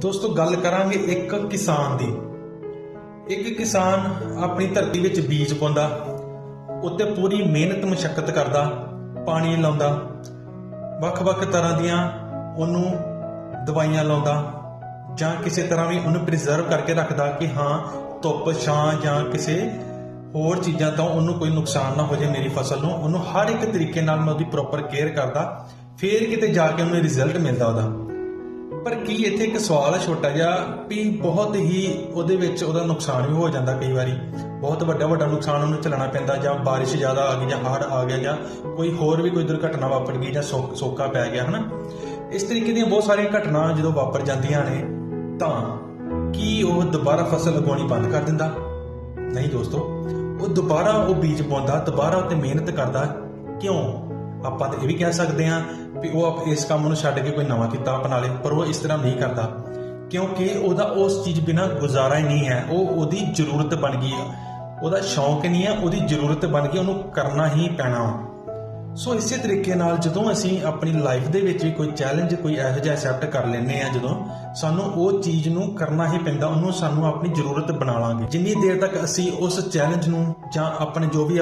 ਦੋਸਤੋ, ਗੱਲ ਕਰਾਂਗੇ ਇੱਕ ਕਿਸਾਨ ਦੀ। ਇੱਕ ਕਿਸਾਨ ਆਪਣੀ ਧਰਤੀ ਵਿੱਚ ਬੀਜ ਪਾਉਂਦਾ, ਉੱਤੇ ਪੂਰੀ ਮਿਹਨਤ ਮੁਸ਼ਕਲ ਕਰਦਾ, ਪਾਣੀ ਲਾਉਂਦਾ। ਵੱਖ-ਵੱਖ ਤਰ੍ਹਾਂ ਦੀਆਂ ਉਹਨੂੰ ਦਵਾਈਆਂ ਲਾਉਂਦਾ, ਜਾਂ ਕਿਸੇ ਤਰ੍ਹਾਂ ਵੀ ਉਹਨੂੰ ਪ੍ਰੀਜ਼ਰਵ ਕਰਕੇ ਰੱਖਦਾ ਕਿ ਹਾਂ, ਧੁੱਪ, ਛਾਂ ਜਾਂ ਕਿਸੇ ਹੋਰ ਚੀਜ਼ਾਂ ਤੋਂ ਉਹਨੂੰ ਕੋਈ ਨੁਕਸਾਨ ਨਾ ਹੋ ਜਾਏ ਮੇਰੀ ਫਸਲ ਨੂੰ। ਉਹਨੂੰ ਹਰ ਇੱਕ ਤਰੀਕੇ ਨਾਲ ਮੈਂ ਉਹਦੀ ਪ੍ਰੋਪਰ ਕੇਅਰ ਕਰਦਾ। ਫੇਰ ਕਿਤੇ ਜਾ ਕੇ ਉਹਨੂੰ ਰਿਜ਼ਲਟ ਮਿਲਦਾ ਉਹਦਾ। ਪਰ ਕੀ ਇੱਥੇ ਇੱਕ ਸਵਾਲ ਹੈ ਛੋਟਾ ਜਿਹਾ ਵੀ ਬਹੁਤ ਹੀ ਉਹਦੇ ਵਿੱਚ ਉਹਦਾ ਨੁਕਸਾਨ ਵੀ ਹੋ ਜਾਂਦਾ ਕਈ ਵਾਰੀ। ਬਹੁਤ ਵੱਡਾ ਵੱਡਾ ਨੁਕਸਾਨ ਉਹਨੂੰ ਝੱਲਣਾ ਪੈਂਦਾ ਜਾਂ ਬਾਰਿਸ਼ ਜ਼ਿਆਦਾ ਆ ਗਈ ਜਾਂ ਹੜ੍ਹ ਆ ਗਿਆ ਜਾਂ ਕੋਈ ਹੋਰ ਵੀ ਕੋਈ ਦੁਰਘਟਨਾ ਵਾਪਰ ਗਈ ਜਾਂ ਸੋ- ਸੋਕਾ ਪੈ ਗਿਆ, ਹਨਾ? ਇਸ ਤਰੀਕੇ ਦੀਆਂ ਬਹੁਤ ਸਾਰੀਆਂ ਘਟਨਾ ਜਦੋਂ ਵਾਪਰ ਜਾਂਦੀਆਂ ਨੇ, ਤਾਂ ਕੀ ਉਹ ਦੁਬਾਰਾ ਫਸਲ ਉਗਾਉਣੀ ਬੰਦ ਕਰ ਦਿੰਦਾ? ਨਹੀਂ ਦੋਸਤੋ, ਉਹ ਦੁਬਾਰਾ ਉਹ ਬੀਜ ਪਾਉਂਦਾ ਦੁਬਾਰਾ ਉਹ ਤੇ ਮਿਹਨਤ ਕਰਦਾ। ਕਿਉਂ? ਆਪਾਂ ਤਾਂ ਇਹ ਵੀ ਕਹਿ ਸਕਦੇ ਹਾਂ ਵੀ ਉਹ ਇਸ ਕੰਮ ਨੂੰ ਛੱਡ ਕੇ ਕੋਈ ਨਵਾਂ ਕਿੱਤਾ ਅਪਣਾ ਲੇ ਪਰ ਉਹ ਇਸ ਤਰ੍ਹਾਂ ਨਹੀਂ ਕਰਦਾ। ਕਿਉਂਕਿ ਉਹਦਾ ਉਸ ਚੀਜ਼ ਬਿਨਾ ਗੁਜ਼ਾਰਾ ਹੀ ਨਹੀਂ ਹੈ। ਉਹ ਉਹਦੀ ਜ਼ਰੂਰਤ ਬਣ ਗਈ ਆ। ਉਹਦਾ ਸ਼ੌਂਕ ਨਹੀਂ ਹੈ, ਉਹਦੀ ਜ਼ਰੂਰਤ ਬਣ ਗਈ ਉਹਨੂੰ ਕਰਨਾ ਹੀ ਪੈਣਾ ਸੋ ਇਸੇ ਤਰੀਕੇ ਨਾਲ ਜਦੋਂ ਅਸੀਂ ਆਪਣੀ ਲਾਈਫ ਦੇ ਵਿੱਚ ਵੀ ਕੋਈ ਚੈਲੰਜ, ਕੋਈ ਇਹੋ ਜਿਹਾ ਐਕਸੈਪਟ ਕਰ ਲੈਂਦੇ ਆ ਜਦੋਂ, ਸਾਨੂੰ ਉਹ ਚੀਜ਼ ਨੂੰ ਕਰਨਾ ਹੀ ਪੈਂਦਾ, ਉਹਨੂੰ ਸਾਨੂੰ ਆਪਣੀ ਜ਼ਰੂਰਤ ਬਣਾ ਲਾਂਗੇ। ਜਿੰਨੀ ਦੇਰ ਤੱਕ ਅਸੀਂ ਉਸ ਚੈਲੰਜ ਨੂੰ ਜਾਂ ਆਪਣੇ ਜੋ ਵੀ